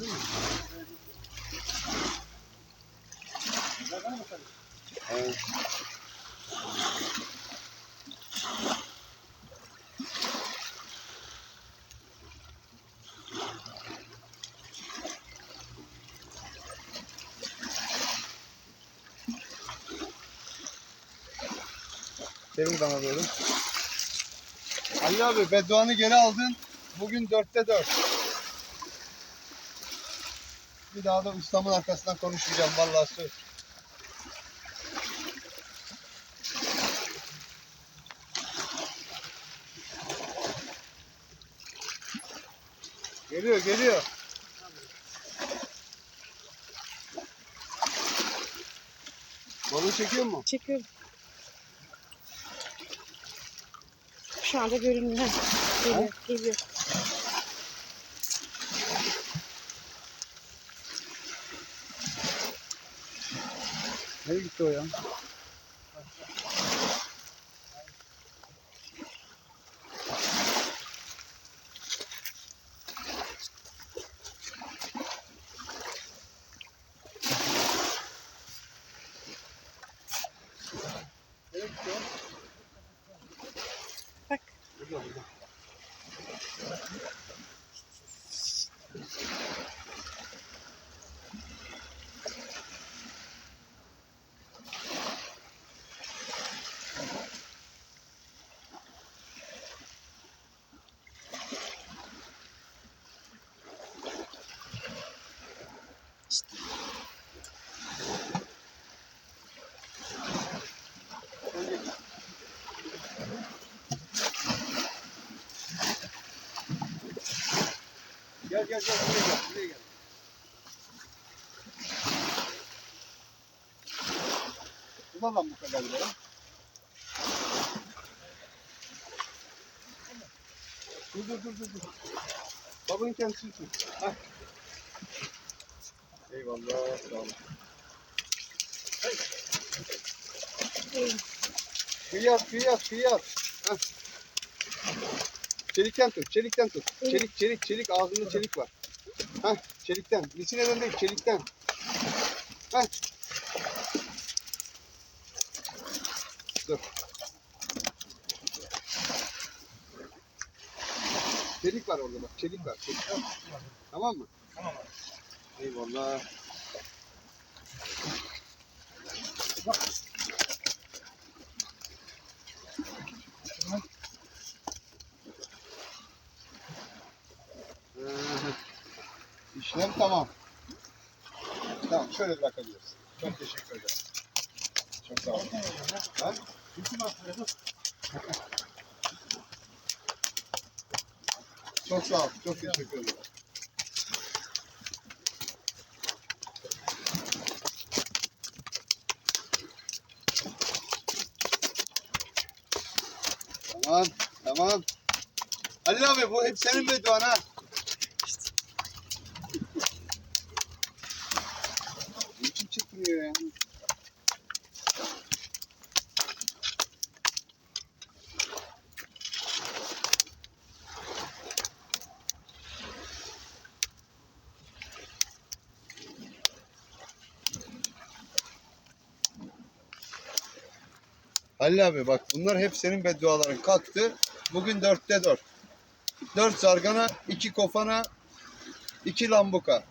değil mi? Evet. Gelin bana doğru. Ali abi bedduanı geri aldın. Bugün dörtte dört. Bir daha da ustamın arkasından konuşmayacağım vallahi söz. Geliyor geliyor. Balığı çekiyor mu? Çekiyorum. Şu anda görünmüyor. Geliyor, geliyor. Ay, ito yan. Thank. Gitti o? Bak. Burada burada. Gel gel gel buraya gel buraya gel. Ulan lan bu kadar ya. Dur dur dur dur. Babanın kendisi tut. Hah. Eyvallah sağ olun. İyi. Kıyat kıyat kıyat. Hah. Çelikten tut, çelikten tut. Çelik, çelik, çelik. Ağzında çelik var. Hah, çelikten. Lisineden değil, çelikten. Hah. Dur. Çelik var orada bak, çelik var. Çelik. Tamam mı? Tamam abi. Eyvallah. Ee, İşlem tamam. Tamam şöyle bırakabiliriz. Çok teşekkür ederim. Çok sağ olun. Haftada Çok sağ ol. Çok teşekkür ederim. Tamam, tamam. Ali abi bu hep senin bedduan ha. Niçin çıkmıyor ya? Halil abi bak bunlar hep senin bedduaların kalktı. Bugün dörtte dört. Dört zargana, iki kofana, iki lambuka.